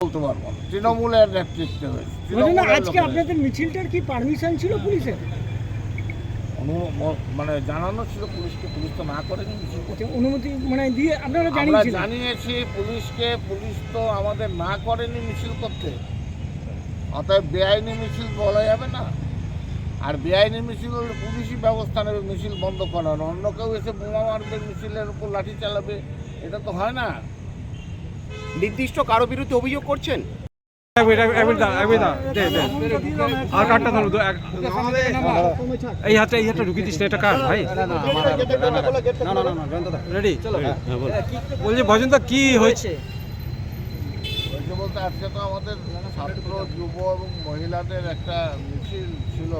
বলতে পারব তৃণমূলের নেতৃত্বে আজকে আপনাদের মিছিলটার কি পারমিশন ছিল পুলিশের? মানে জানানো ছিল পুলিশকে পুলিশ তো না করতে। আচ্ছা, অনুমতি মানে দিয়ে আপনারা জানিয়েছিলেন? জানিয়েছি পুলিশকে পুলিশ তো আমাদের না করেনি মিছিল করতে। অতএব বেআইনি মিছিল বলা যাবে না। আর বেআইনি মিছিল হলে পুলিশই ব্যবস্থা নেবে মিছিল বন্ধ করার। অন্য কেউ এসে বোমা মারবে মিছিলের উপর লাঠি চালাবে এটা তো হয় না। নির্দিষ্ট কারও বিরুদ্ধে অভিযোগ করছেন। আর কার্ডটা ধরো এই হাতটা এই হাতটা ঢুকিয়ে দিস না, এটা কার ভাই? রেডি বলছি ভজনদা কি হয়েছে? বলতে আজকে তো আমাদের ছাত্র যুব এবং মহিলাদের একটা মিছিল ছিল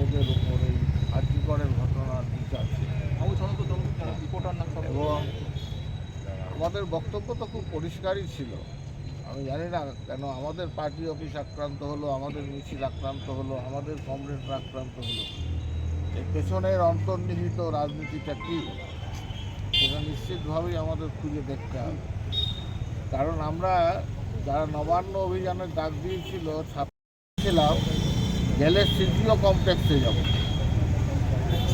ওদের উপরে আর্যিকরের ঘটনার বিচার ছিল। এবং আমাদের বক্তব্য তো খুব পরিষ্কারই ছিল। আমি জানি না কেন আমাদের পার্টি অফিস আক্রান্ত হলো, আমাদের মিছিল আক্রান্ত হলো, আমাদের কমরেডরা আক্রান্ত হলো। এর পেছনের অন্তর্নিহিত রাজনীতিটা কী, সেটা নিশ্চিতভাবেই আমাদের খুঁজে দেখতে হবে। কারণ আমরা যারা নবান্ন অভিযানের ডাক দিয়েছিল ছাত্রছিলাম গেলে সিজিও কমপ্লেক্সে যাব।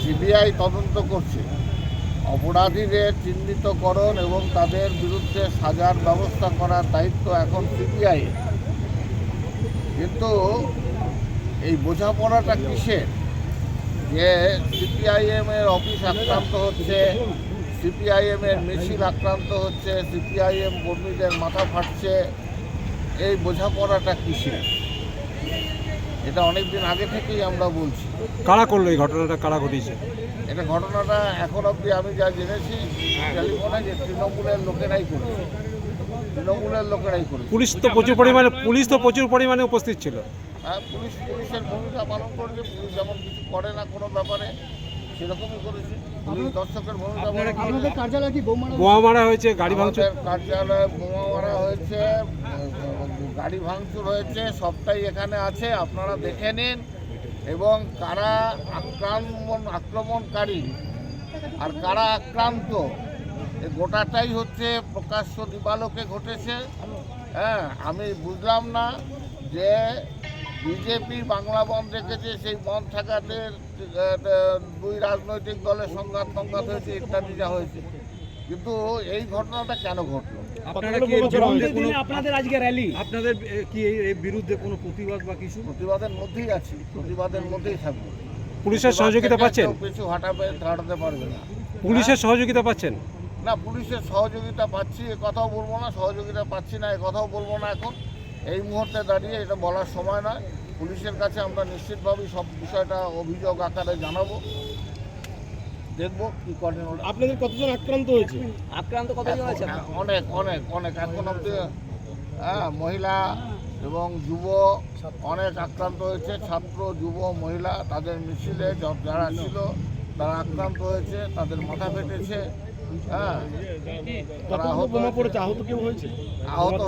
সিবিআই তদন্ত করছে। অপরাধীদের চিহ্নিতকরণ এবং তাদের বিরুদ্ধে সাজার ব্যবস্থা করার দায়িত্ব এখন সিবিআই। কিন্তু এই বোঝাপড়াটা কিসের? যে সিপিআইএম এর অফিস আক্রান্ত হচ্ছে সিপিআইএম এর মিছিল আক্রান্ত হচ্ছে, সিপিআইএম কর্মীদের মাথা ফাটছে, এই বোঝাপড়াটা কিসের? এটা অনেক দিন আগে থেকেই আমরা বলছি। কারা করল এই ঘটনাটা? কারা ঘটিয়েছে? এটা ঘটনাটা এখন অবধি আমি যা জেনেছি টেলিফোনে যে তৃণমূলের লোকেরাই করেছে। তৃণমূলের লোকেরাই করেছে। পুলিশ তো প্রচুর পরিমাণে পুলিশ তো প্রচুর পরিমাণে উপস্থিত ছিল। হ্যাঁ পুলিশ পুলিশের ভূমিকা পালন করেছে। পুলিশ যেমন কিছু করে না কোনো ব্যাপারে সেরকমই করেছে। পুলিশ দর্শকের ভূমিকা পালন কার্যালয়ে বোমা বোমা মারা হয়েছে গাড়ি ভাঙচুর কার্যালয়ে বোমা মারা হয়েছে গাড়ি ভাঙচুর হয়েছে, সবটাই এখানে আছে, আপনারা দেখে নিন। এবং কারা আক্রমণ আক্রমণকারী আর কারা আক্রান্ত গোটাটাই হচ্ছে প্রকাশ্য দিবালোকে ঘটেছে। হ্যাঁ আমি বুঝলাম না যে বিজেপি বাংলা বন্ধ রেখেছে, সেই বন্ধ থাকাতে দুই রাজনৈতিক দলের সংঘাত সংঘাত হয়েছে, ইত্যাদি যা হয়েছে। কিন্তু এই ঘটনাটা কেন ঘটলো? কোনো আপনাদের আজকে র্যালি আপনাদের কি এর বিরুদ্ধে কোনো প্রতিবাদ বা কিছু? প্রতিবাদের মধ্যেই আছি। প্রতিবাদের মধ্যেই থাকব। পুলিশের সহযোগিতা পাচ্ছেন? হাঁটাবে পারবে না। পুলিশের সহযোগিতা পাচ্ছেন? না পুলিশের সহযোগিতা পাচ্ছি এ কথাও বলব না সহযোগিতা পাচ্ছি না এ কথাও বলব না এখন। এই মুহূর্তে দাঁড়িয়ে এটা বলার সময় নয়। পুলিশের কাছে আমরা নিশ্চিতভাবেই সব বিষয়টা অভিযোগ আকারে জানাব। দেখব কি করেন ওরা। আপনাদের কতজন আক্রান্ত হয়েছে? আক্রান্ত কতজন আছে হ্যাঁ, অনেক অনেক অনেক। এখন অব্দি হ্যাঁ মহিলা এবং যুব অনেক আক্রান্ত হয়েছে। ছাত্র যুব মহিলা তাদের মিছিলে যারা ছিল তারা আক্রান্ত হয়েছে তাদের মাথা ফেটেছে হ্যাঁ। তারা আহত হয়েছে। হয়েছে? আহত